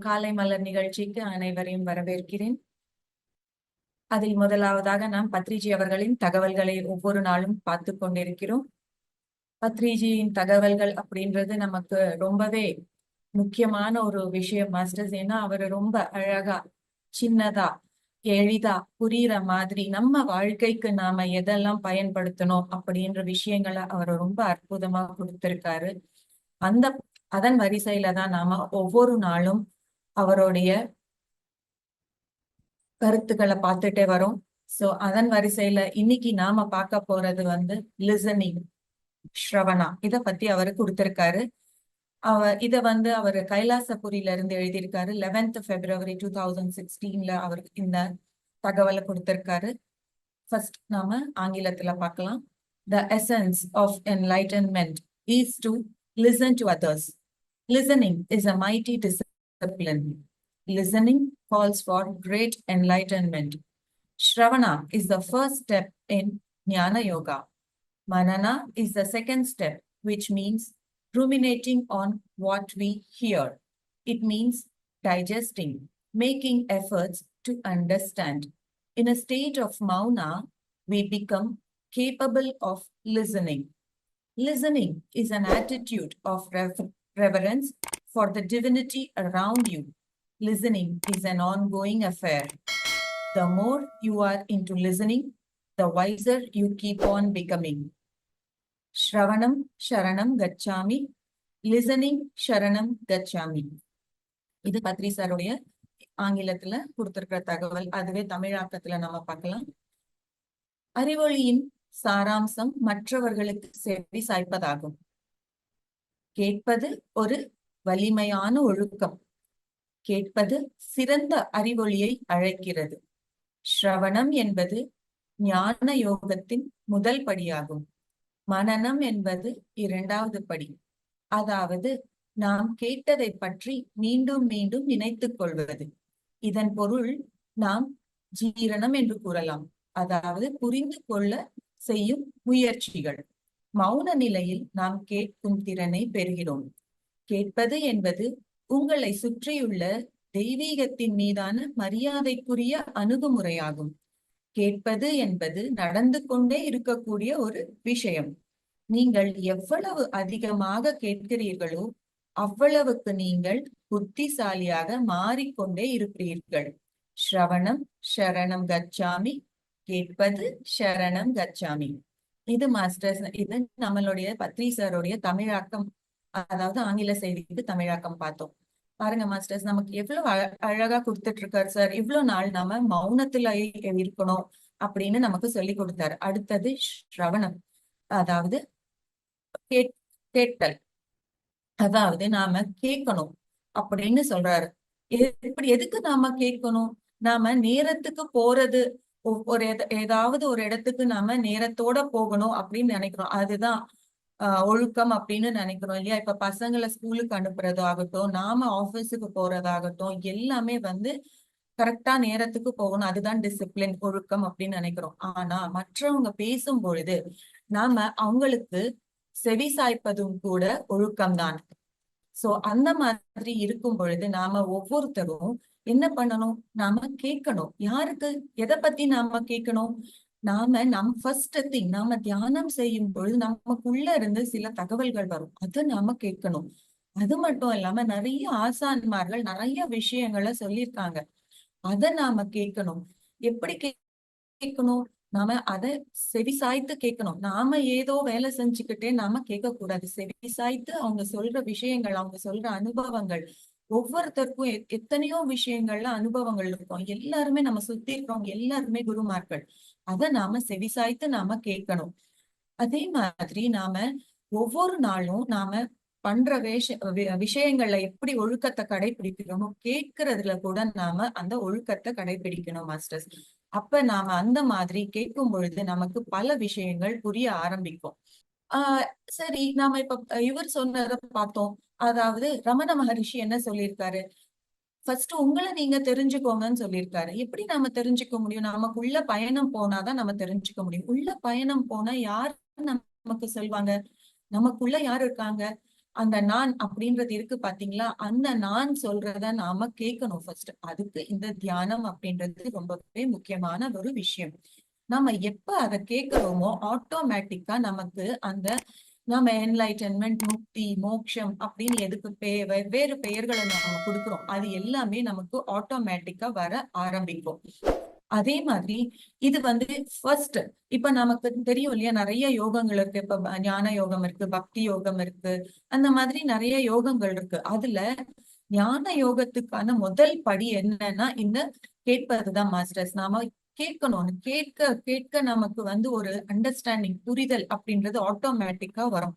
காலை மலர் நிகழ்ச்சிக்கு அனைவரையும் வரவேற்கிறேன். அதில் முதலாவதாக நாம் பத்ரிஜி அவர்களின் தகவல்களை ஒவ்வொரு நாளும் பார்த்து கொண்டிருக்கிறோம். பத்ரிஜியின் தகவல்கள் அப்படின்றது நமக்கு ரொம்பவே முக்கியமான ஒரு விஷயம் மாஸ்டர்ஸ் ஏன்னா அவர் ரொம்ப அழகா சின்னதா எளிதா புரியுற மாதிரி நம்ம வாழ்க்கைக்கு நாம எதெல்லாம் பயன்படுத்தணும் அப்படின்ற விஷயங்களை அவர் ரொம்ப அற்புதமா கொடுத்திருக்காரு. அந்த அதன் வரிசையில தான் நாம ஒவ்வொரு நாளும் அவருடைய கருத்துக்களை பார்த்துட்டே வரோம். சோ அதன் வரிசையில இன்னைக்கு நாம பார்க்க போறது வந்து லிசனிங் ஸ்ரவணா. இத பத்தி அவரு கொடுத்திருக்காரு. அவ இத வந்து அவர் கைலாசபுரியில இருந்து எழுதியிருக்காரு. லெவன்த் பிப்ரவரி டூ தௌசண்ட் சிக்ஸ்டீன்ல அவருக்கு இந்த தகவலை கொடுத்திருக்காரு. ஃபர்ஸ்ட் நாம ஆங்கிலத்துல பார்க்கலாம். The essence of enlightenment is to listen to others listening is a mighty discipline listening calls for great enlightenment shravana is the first step in jnana yoga manana is the second step which means ruminating on what we hear. It means digesting, making efforts to understand. In a state of mauna, we become capable of listening. Listening is an attitude of rever- reverence for the divinity around you. Listening is an ongoing affair. The more you are into listening, the wiser you keep on becoming. ஸ்ரவணம் ஷரணம் கச்சாமி listening ஷரணம் கச்சாமி இது பத்ரி சாருடைய ஆங்கிலத்துல கொடுத்திருக்கிற தகவல். அதுவே தமிழாக்கத்துல நம்ம பார்க்கலாம். அறிவொளியின் சாராம்சம் மற்றவர்களுக்கு செவி சாய்ப்பதாகும். கேட்பது ஒரு வலிமையான ஒழுக்கம். கேட்பது சிறந்த அறிவொளியை அழைக்கிறது. ஸ்ரவணம் என்பது ஞான யோகத்தின் முதல் படியாகும். மனனம் என்பது இரண்டாவது படி. அதாவது நாம் கேட்டதை பற்றி மீண்டும் மீண்டும் நினைத்துக் கொள்வது. இதன் பொருள் நாம் ஜீரணம் என்று கூறலாம். அதாவது புரிந்து கொள்ள செய்யும் முயற்சிகள். மௌன நிலையில் நாம் கேட்கும் திறனை பெறுகிறோம். கேட்பது என்பது உங்களை சுற்றியுள்ள தெய்வீகத்தின் மீதான மரியாதைக்குரிய அணுகுமுறையாகும். கேட்பது என்பது நடந்து கொண்டே இருக்கக்கூடிய ஒரு விஷயம். நீங்கள் எவ்வளவு அதிகமாக கேட்கிறீர்களோ அவ்வளவுக்கு நீங்கள் புத்திசாலியாக மாறிக்கொண்டே இருப்பீர்கள் ஸ்ரவணம் ஷரணம் கச்சாமி. கேட்பது ஷரணம் கச்சாமி. இது மாஸ்டர்ஸ் இது நம்மளுடைய பத்ரி சாருடைய தமிழாக்கம் அதாவது ஆங்கில செய்திக்கு தமிழாக்கம் பார்த்தோம். பாருங்க மாஸ்டர்ஸ் நமக்கு எவ்வளவு அழ அழகா கொடுத்துட்டு இருக்காரு சார் இவ்வளவு நாள் நாம மௌனத்துல இருக்கணும் அப்படின்னு நமக்கு சொல்லி கொடுத்தாரு. அடுத்தது ஸ்ரவணம் அதாவது கேட்டல். அதாவது நாம கேட்கணும் அப்படின்னு சொல்றாரு. எப்படி எதுக்கு நாம கேட்கணும்? நாம நேரத்துக்கு போறது ஒரு ஏதாவது ஒரு இடத்துக்கு நாம நேரத்தோட போகணும் அப்படின்னு நினைக்கிறோம். அதுதான் ஒழுக்கம் அப்படின்னு நினைக்கிறோம் இல்லையா? இப்ப பசங்களை ஸ்கூலுக்கு அனுப்புறதாகட்டும் நாம ஆபீஸுக்கு போறதாகட்டும் எல்லாமே வந்து கரெக்டா நேரத்துக்கு போகணும். அதுதான் டிசிப்ளின் ஒழுக்கம் அப்படின்னு நினைக்கிறோம். ஆனா மற்றவங்க பேசும் பொழுது நாம அவங்களுக்கு செவி சாய்ப்பதும் கூட ஒழுக்கம் தான். சோ அந்த மாதிரி இருக்கும் பொழுது நாம ஒவ்வொருத்தரும் என்ன பண்ணணும்? நாம கேட்கணும். யாருக்கு? எதை பத்தி நாம கேட்கணும்? நாம நம் ஃபர்ஸ்ட் திங் நாம தியானம் செய்யும் பொழுது நமக்குள்ள இருந்து சில தகவல்கள் வரும். அதை நாம கேட்கணும். அது மட்டும் இல்லாம நிறைய ஆசான்மார்கள் நிறைய விஷயங்களை சொல்லியிருக்காங்க. அத நாம கேட்கணும். எப்படி கேட்கணும்? நாம அதை செவி சாய்த்து கேட்கணும். நாம ஏதோ வேலை செஞ்சுக்கிட்டே நாம கேட்க கூடாது செவி சாய்த்து அவங்க சொல்ற விஷயங்கள் அவங்க சொல்ற அனுபவங்கள். ஒவ்வொருத்தருக்கும் எத்தனையோ விஷயங்கள்ல அனுபவங்கள் இருக்கும். எல்லாருமே நம்ம சுத்தி இருக்கிறவங்க எல்லாருமே குருமார்கள். அதை நாம செவிசாய்த்து நாம கேட்கணும். அதே மாதிரி நாம ஒவ்வொரு நாளும் நாம பண்ற வேஷ விஷயங்கள்ல எப்படி ஒழுக்கத்தை கடைபிடிக்கிறோமோ கேட்கறதுல கூட நாம அந்த ஒழுக்கத்தை கடைபிடிக்கணும் மாஸ்டர்ஸ் அப்ப நாம அந்த மாதிரி கேட்கும் பொழுது நமக்கு பல விஷயங்கள் புரிய ஆரம்பிக்கும். ஆஹ் சரி நாம இப்ப இவர் சொன்னதை பார்த்தோம். அதாவது ரமண மகரிஷி என்ன சொல்லியிருக்காரு? ஃபர்ஸ்ட் உங்களை நீங்க தெரிஞ்சுக்கோங்கன்னு சொல்லியிருக்காரு. எப்படி நாம தெரிஞ்சுக்க முடியும்? நமக்குள்ள பயணம் போனாதான் நம்ம தெரிஞ்சுக்க முடியும். உள்ள பயணம் போனா யார் நமக்கு சொல்வாங்க? நமக்குள்ள யார் இருக்காங்க? அந்த நான் அப்படின்றது இருக்கு பாத்தீங்களா? அந்த நான் சொல்றத நாம கேட்கணும் ஃபர்ஸ்ட் அதுக்கு இந்த தியானம் அப்படின்றது ரொம்பவே முக்கியமான ஒரு விஷயம். நம்ம எப்ப அதை கேட்கிறோமோ ஆட்டோமேட்டிக்கா நமக்கு அந்த நம்ம என்லைட்டன்மெண்ட் முக்தி மோக்ஷம் அப்படின்னு எதுக்கு பே வெவ்வேறு பெயர்களை நாம கொடுக்குறோம். அது எல்லாமே நமக்கு ஆட்டோமேட்டிக்கா வர ஆரம்பிக்கும். அதே மாதிரி இது வந்து ஃபர்ஸ்ட் இப்ப நமக்கு தெரியும் இல்லையா? நிறைய யோகங்கள் இருக்கு. இப்ப ஞான யோகம் இருக்கு பக்தி யோகம் இருக்கு. அந்த மாதிரி நிறைய யோகங்கள் இருக்கு. அதுல ஞான யோகத்துக்கான முதல் படி என்னன்னா இந்த கேட்பதுதான் மாஸ்டர்ஸ் நாம கேட்கணும். கேட்க கேட்க நமக்கு வந்து ஒரு அண்டர்ஸ்டாண்டிங் புரிதல் அப்படின்றது ஆட்டோமேட்டிக்கா வரும்.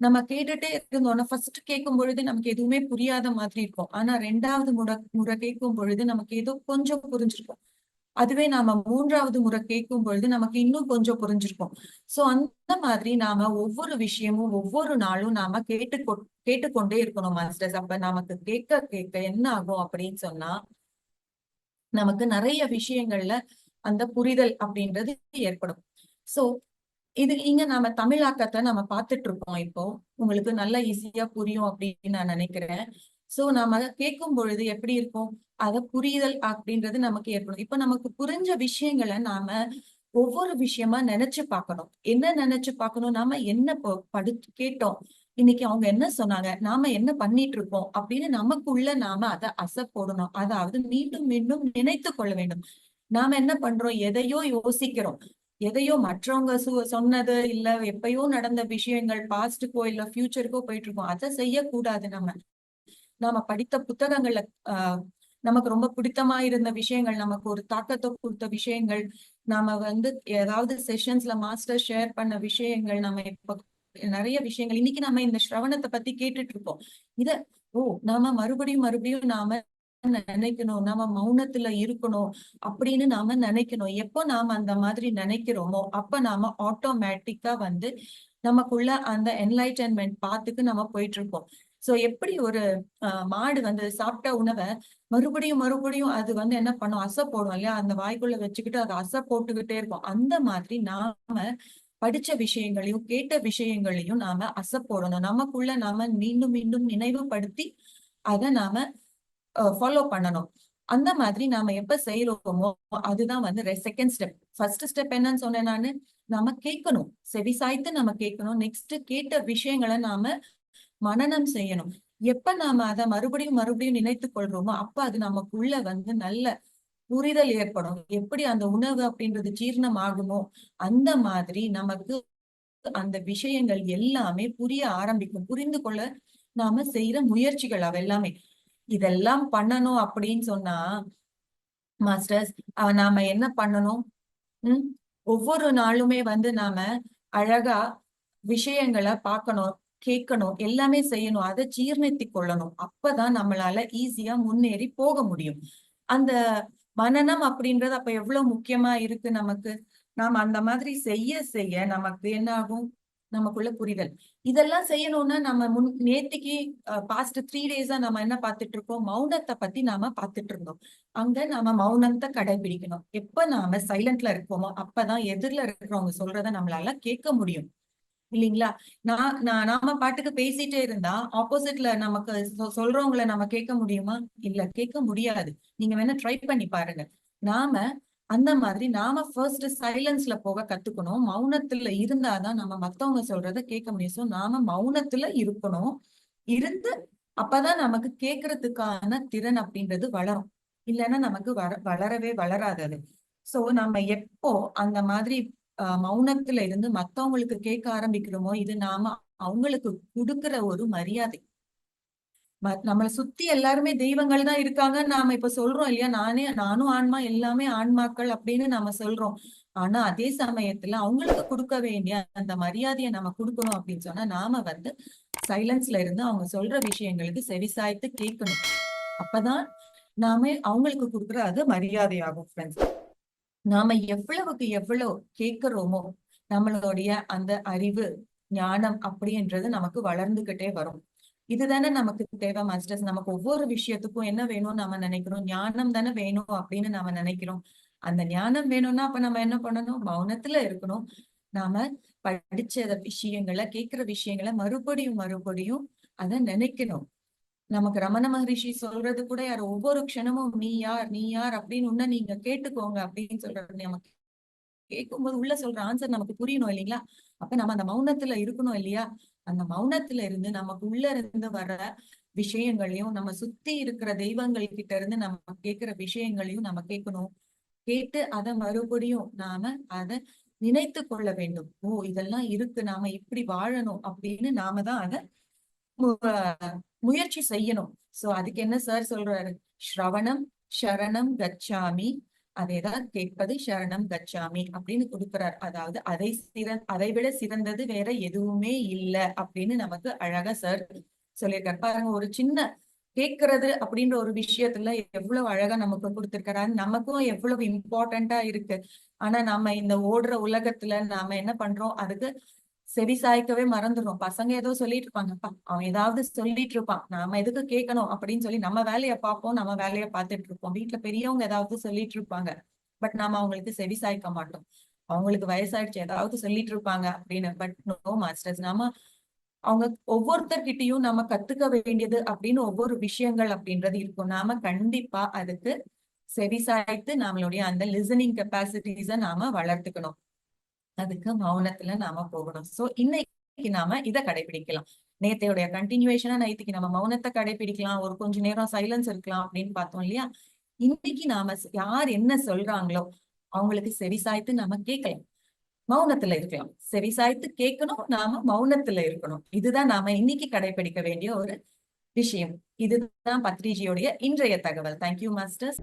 நம்ம கேட்டுட்டே இருந்தோம்னா ஃபர்ஸ்ட் கேட்கும் பொழுது நமக்கு எதுவுமே புரியாத மாதிரி இருக்கும். ஆனா ரெண்டாவது முறை முறை கேட்கும் பொழுது நமக்கு ஏதோ கொஞ்சம் புரிஞ்சிருக்கும். அதுவே நாம மூன்றாவது முறை கேட்கும் பொழுது நமக்கு இன்னும் கொஞ்சம் புரிஞ்சிருக்கும். சோ அந்த மாதிரி நாம ஒவ்வொரு விஷயமும் ஒவ்வொரு நாளும் நாம கேட்டு கேட்டுக்கொண்டே இருக்கணும் மாஸ்டர்ஸ் அப்ப நமக்கு கேட்க கேட்க என்ன ஆகும் அப்படின்னு சொன்னா நமக்கு நிறைய விஷயங்கள்ல அந்த புரிதல் அப்படின்றது ஏற்படும். சோ இது இங்க நாம தமிழாக்கத்தை நம்ம பார்த்துட்டு இருக்கோம் இப்போ. உங்களுக்கு நல்லா ஈஸியா புரியும் அப்படின்னு நான் நினைக்கிறேன். சோ நாம கேட்கும் பொழுது எப்படி இருக்கும்? அத புரிதல் அப்படின்றது நமக்கு ஏற்படும். இப்ப நமக்கு புரிஞ்ச விஷயங்களை நாம ஒவ்வொரு விஷயமா நினைச்சு பார்க்கணும். என்ன நினைச்சு பார்க்கணும்? நாம என்ன ப- கேட்டோம்? இன்னைக்கு அவங்க என்ன சொன்னாங்க? நாம என்ன பண்ணிட்டு இருக்கோம் அப்படின்னு நமக்குள்ள நாம அதை அசை போடணும். அதாவது மீண்டும் மீண்டும் நினைத்து கொள்ள வேண்டும். நாம என்ன பண்றோம்? எதையோ யோசிக்கிறோம். எதையோ மற்றவங்க சு- சொன்னது இல்ல எப்பயோ நடந்த விஷயங்கள் பாஸ்டுக்கோ இல்ல ஃபியூச்சருக்கோ போயிட்டு இருக்கோம் அதை செய்யக்கூடாது நம்ம நாம படித்த புத்தகங்கள்ல ஆஹ் நமக்கு ரொம்ப பிடித்தமா இருந்த விஷயங்கள் நமக்கு ஒரு தாக்கத்தை கொடுத்த விஷயங்கள் நாம வந்து ஏதாவது செஷன்ஸ்ல மாஸ்டர் ஷேர் பண்ண விஷயங்கள் நம்ம இப்ப நிறைய விஷயங்கள். இன்னைக்கு நாம இந்த ஸ்ரவணத்தை பத்தி கேட்டுட்டு இருக்கோம் இத ஓ நாம மறுபடியும் மறுபடியும் நாம நினைக்கணும் நாம மௌனத்துல இருக்கணும் அப்படின்னு நாம நினைக்கணும். எப்போ நாம அந்த மாதிரி நினைக்கிறோமோ அப்ப நாம ஆட்டோமேட்டிக்கா வந்து நமக்குள்ள அந்த என்லைட்டன்மெண்ட் பாத்துக்கு நம்ம போயிட்டு இருக்கோம் சோ எப்படி ஒரு மாடு வந்து சாப்பிட்ட உணவை மறுபடியும் மறுபடியும் அது வந்து என்ன பண்ணும்? அசை போடும் இல்லையா? அந்த வாய்க்குள்ள வச்சுக்கிட்டு அது அசை போட்டுக்கிட்டே இருக்கும். அந்த மாதிரி நாம படிச்ச விஷயங்களையும் கேட்ட விஷயங்களையும் நாம அசை போடணும். நமக்குள்ள நாம மீண்டும் மீண்டும் நினைவுபடுத்தி அதை நாம ஃபாலோ பண்ணணும். அந்த மாதிரி நாம எப்ப செய்யறோமோ அதுதான் வந்து செகண்ட் ஸ்டெப் ஃபர்ஸ்ட் ஸ்டெப் என்னன்னு சொன்னேன் நானு. நாம கேட்கணும். செவிசாய்த்து நம்ம கேட்கணும். நெக்ஸ்ட் கேட்ட விஷயங்களை நாம மனனம் செய்யணும். எப்ப நாம அதை மறுபடியும் மறுபடியும் நினைத்து கொள்றோமோ அப்ப அது நமக்குள்ள வந்து நல்ல புரிதல் ஏற்படும். எப்படி அந்த உணவு அப்படின்றது ஜீரணம் ஆகுமோ அந்த மாதிரி நமக்கு அந்த விஷயங்கள் எல்லாமே புரிய ஆரம்பிக்கும். புரிந்து கொள்ள நாம செய்யற முயற்சிகள் அவ எல்லாமே. இதெல்லாம் பண்ணணும் அப்படின்னு சொன்னா மாஸ்டர்ஸ் அஹ் நாம என்ன பண்ணணும்? உம் ஒவ்வொரு நாளுமே வந்து நாம அழகா விஷயங்களை பார்க்கணும் கேட்கணும் எல்லாமே செய்யணும் அதை ஜீர்ணித்து கொள்ளணும். அப்பதான் நம்மளால ஈஸியா முன்னேறி போக முடியும். அந்த மனநம் அப்படின்றது அப்ப எவ்வளவு முக்கியமா இருக்கு நமக்கு? நாம அந்த மாதிரி செய்ய செய்ய நமக்கு என்ன ஆகும் நமக்குள்ள புரிதல். இதெல்லாம் செய்யணும்னா நம்ம முன் நேத்திக்கு பாஸ்ட் த்ரீ டேஸா நம்ம என்ன பார்த்துட்டு இருக்கோம் மௌனத்தை பத்தி நாம பார்த்துட்டு இருந்தோம் அங்க நாம மௌனத்தை கடைபிடிக்கணும். எப்ப நாம சைலண்ட்ல இருக்கோமோ அப்பதான் எதிர்ல இருக்கிறவங்க சொல்றத நம்மளால கேட்க முடியும். இல்லைங்களா? நான் நான் நாம பாட்டுக்கு பேசிட்டே இருந்தா ஆப்போசிட்ல நமக்கு சொல்றவங்களை சொல்றவங்கள நம்ம கேட்க முடியுமா? இல்ல கேட்க முடியாது. நீங்க வேணா ட்ரை பண்ணி பாருங்க. நாம அந்த மாதிரி நாம ஃபர்ஸ்ட் சைலன்ஸ்ல போக கத்துக்கணும். மௌனத்துல இருந்தாதான் நம்ம மத்தவங்க சொல்றத கேட்க முடியும். சோ நாம மௌனத்துல இருக்கணும். இருந்து அப்பதான் நமக்கு கேட்கறதுக்கான திறன் அப்படின்றது வளரும். இல்லைன்னா நமக்கு வர வளரவே வளராது அது. சோ நம்ம எப்போ அந்த மாதிரி ஆஹ் மௌனத்துல இருந்து மத்தவங்களுக்கு கேட்க ஆரம்பிக்கிறோமோ இது நாம அவங்களுக்கு கொடுக்கிற ஒரு மரியாதை. நம்மளை சுத்தி எல்லாருமே தெய்வங்கள் தான் இருக்காங்க. நாம இப்ப சொல்றோம் இல்லையா? நானே நானும் ஆன்மா எல்லாமே ஆன்மாக்கள் அப்படின்னு நாம சொல்றோம். ஆனா அதே சமயத்துல அவங்களுக்கு கொடுக்க வேண்டிய அந்த மரியாதையை நம்ம கொடுக்கணும் அப்படின்னு சொன்னா நாம வந்து சைலன்ஸ்ல இருந்து அவங்க சொல்ற விஷயங்களுக்கு செவிசாய்த்து கேட்கணும். அப்பதான் நாம அவங்களுக்கு கொடுக்குற அது மரியாதையாகும் ஃப்ரெண்ட்ஸ் நாம எவ்வளவுக்கு எவ்வளவு கேட்கிறோமோ நம்மளுடைய அந்த அறிவு ஞானம் அப்படின்றது நமக்கு வளர்ந்துகிட்டே வரும். இதுதானே நமக்கு தேவை மாஸ்டர்ஸ் நமக்கு ஒவ்வொரு விஷயத்துக்கும் என்ன வேணும்னு நாம நினைக்கிறோம். ஞானம் தானே வேணும் அப்படின்னு நாம நினைக்கிறோம். அந்த ஞானம் வேணும்னா அப்ப நம்ம என்ன பண்ணணும்? மௌனத்துல இருக்கணும். நாம படிச்ச விஷயங்களை கேட்கிற விஷயங்களை மறுபடியும் மறுபடியும் அத நினைக்கணும். நமக்கு ரமண மகரிஷி சொல்றது கூட யார் ஒவ்வொரு க்ஷணமும் நீ யார் நீ யார்? அப்படின்னு உன்ன நீங்க கேட்டுக்கோங்க அப்படின்னு சொல்றது நமக்கு கேட்கும்போது உள்ள சொல்ற ஆன்சர் நமக்கு புரியணும் இல்லைங்களா? அப்ப நம்ம அந்த மௌனத்துல இருக்கணும் இல்லையா? அந்த மௌனத்துல இருந்து நமக்கு உள்ள இருந்து வர விஷயங்களையும் நம்ம சுத்தி இருக்கிற தெய்வங்கள் கிட்ட இருந்து நம்ம கேட்கிற விஷயங்களையும் நம்ம கேட்கணும். கேட்டு அதை மறுபடியும் நாம அதை நினைத்து கொள்ள வேண்டும். ஓ இதெல்லாம் இருக்கு. நாம இப்படி வாழணும் அப்படின்னு நாம தான் அதை முயற்சி செய்யணும். சோ அதுக்கு என்ன சார் சொல்றாரு? ஸ்ரவணம் சரணம் கச்சாமி அதேதான் கேட்பது சரணம் கச்சாமி அப்படின்னு கொடுக்கிறார். அதாவது அதை சிறந் அதை விட சிறந்தது வேற எதுவுமே இல்ல அப்படின்னு நமக்கு அழகா சார் சொல்லியிருக்காரு. பாருங்க ஒரு சின்ன கேட்கறது அப்படின்ற ஒரு விஷயத்துல எவ்வளவு அழகா நமக்கு கொடுத்திருக்காரு. நமக்கும் எவ்வளவு இம்பார்ட்டண்டா இருக்கு. ஆனா நாம இந்த ஓடுற உலகத்துல நாம என்ன பண்றோம்? அதுக்கு செவி சாய்க்கவே மறந்துடும் பசங்க ஏதோ சொல்லிட்டு இருப்பாங்கப்பா அவன் ஏதாவது சொல்லிட்டு இருப்பான் நாம எதுக்கு கேட்கணும்? அப்படின்னு சொல்லி நம்ம வேலையை பார்ப்போம். நம்ம வேலையை பார்த்துட்டு இருப்போம் வீட்டுல பெரியவங்க ஏதாவது சொல்லிட்டு இருப்பாங்க பட் நாம அவங்களுக்கு செவி சாய்க்க மாட்டோம். அவங்களுக்கு வயசாயிடுச்சு ஏதாவது சொல்லிட்டு இருப்பாங்க அப்படின்னு. பட் நோ மாஸ்டர்ஸ் நாம அவங்க ஒவ்வொருத்தர்கிட்டயும் நம்ம கத்துக்க வேண்டியது அப்படின்னு ஒவ்வொரு விஷயங்கள் அப்படின்றது இருக்கும். நாம கண்டிப்பா அதுக்கு செவிசாய்த்து நம்மளுடைய அந்த லிசனிங் கெப்பாசிட்டிஸ நாம வளர்த்துக்கணும். அதுக்கு மௌனத்துல நாம போகணும். சோ இன்னைக்கு நாம இத கடைபிடிக்கலாம். நேத்தையுடைய கண்டினியூவேஷனா நைத்துக்கு நம்ம மௌனத்தை கடைபிடிக்கலாம். ஒரு கொஞ்ச நேரம் சைலன்ஸ் இருக்கலாம் அப்படின்னு பார்த்தோம் இல்லையா? இன்னைக்கு நாம யார் என்ன சொல்றாங்களோ அவங்களுக்கு செவிசாய்த்து நாம கேட்கலாம். மௌனத்துல இருக்கலாம். செவிசாய்த்து கேட்கணும். நாம மௌனத்துல இருக்கணும். இதுதான் நாம இன்னைக்கு கடைபிடிக்க வேண்டிய ஒரு விஷயம். இதுதான் பத்ரிஜியோடைய இன்றைய தகவல். Thank you masters